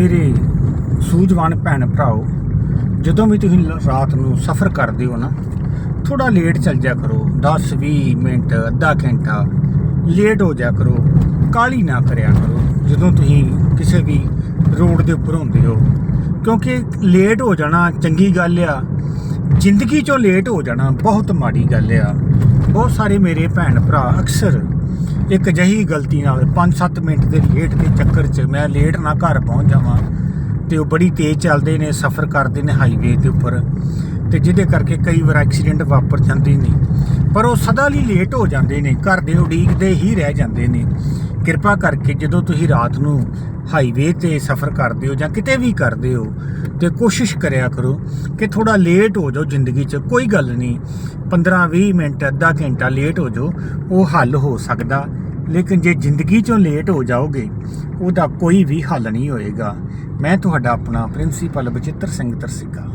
ਮੇਰੇ ਸੂਝਵਾਨ ਭੈਣ ਭਰਾਓ, ਜਦੋਂ ਵੀ ਤੁਸੀਂ ਰਾਤ ਨੂੰ ਸਫ਼ਰ ਕਰਦੇ ਹੋ ਨਾ ਥੋੜਾ ਲੇਟ ਚੱਲ ਜਾ ਕਰੋ 10 20 ਮਿੰਟ, ਅੱਧਾ ਘੰਟਾ ਲੇਟ ਹੋ ਜਾ ਕਰੋ ਕਾਲੀ ਨਾ ਕਰਿਆ ਕਰੋ, ਜਦੋਂ ਤੁਸੀਂ ਕਿਸੇ ਵੀ ਰੋਡ ਦੇ ਉੱਪਰ ਹੁੰਦੇ ਹੋ। ਕਿਉਂਕਿ ਲੇਟ ਹੋ ਜਾਣਾ ਚੰਗੀ ਗੱਲ ਆ, ਜ਼ਿੰਦਗੀ ਚੋਂ ਲੇਟ ਹੋ ਜਾਣਾ ਬਹੁਤ ਮਾੜੀ ਗੱਲ ਆ। ਬਹੁਤ ਸਾਰੇ ਮੇਰੇ ਭੈਣ ਭਰਾ ਅਕਸਰ ਇੱਕ ਜਹੀ ਗਲਤੀ ਨਾਲ 5-7 ਮਿੰਟ ਦੇ ਲੇਟ ਦੇ ਚੱਕਰ 'ਚ ਮੈਂ ਲੇਟ ਨਾ ਘਰ ਪਹੁੰਚ ਜਾਵਾਂ ਤੇ ਉਹ ਬੜੀ ਤੇਜ਼ ਚੱਲਦੇ ਨੇ, ਸਫ਼ਰ ਕਰਦੇ ਨੇ ਹਾਈਵੇ ਦੇ ਉੱਪਰ ਤੇ ਜਿਹਦੇ ਕਰਕੇ ਕਈ ਵਾਰ ਐਕਸੀਡੈਂਟ ਵਾਪਰ ਜਾਂਦੇ ਨੇ। ਪਰ ਉਹ ਸਦਾ ਲਈ ਲੇਟ ਹੋ ਜਾਂਦੇ ਨੇ, ਘਰ ਦੇ ਉਡੀਕਦੇ ਹੀ ਰਹਿ ਜਾਂਦੇ ਨੇ। ਕਿਰਪਾ ਕਰਕੇ ਜਦੋਂ ਤੁਸੀਂ ਰਾਤ ਨੂੰ ਹਾਈਵੇ ਤੇ ਸਫ਼ਰ ਕਰਦੇ ਹੋ ਜਾਂ ਕਿਤੇ ਵੀ ਕਰਦੇ ਹੋ ਤੇ ਕੋਸ਼ਿਸ਼ ਕਰਿਆ ਕਰੋ ਕਿ ਥੋੜਾ ਲੇਟ ਹੋ ਜਾਓ ਜ਼ਿੰਦਗੀ 'ਚ, ਕੋਈ ਗੱਲ ਨਹੀਂ। 15-20 ਮਿੰਟ, ਅੱਧਾ ਘੰਟਾ ਲੇਟ ਹੋ ਜਾਓ, ਉਹ ਹੱਲ ਹੋ ਸਕਦਾ। ਲੇਕਿਨ ਜੇ ਜ਼ਿੰਦਗੀ 'ਚੋਂ ਲੇਟ ਹੋ ਜਾਓਗੇ, ਉਹਦਾ ਕੋਈ ਵੀ ਹੱਲ ਨਹੀਂ ਹੋਏਗਾ। ਮੈਂ ਤੁਹਾਡਾ ਆਪਣਾ ਪ੍ਰਿੰਸੀਪਲ ਬਚਿੱਤਰ ਸਿੰਘ ਤਰਸਿੱਕਾ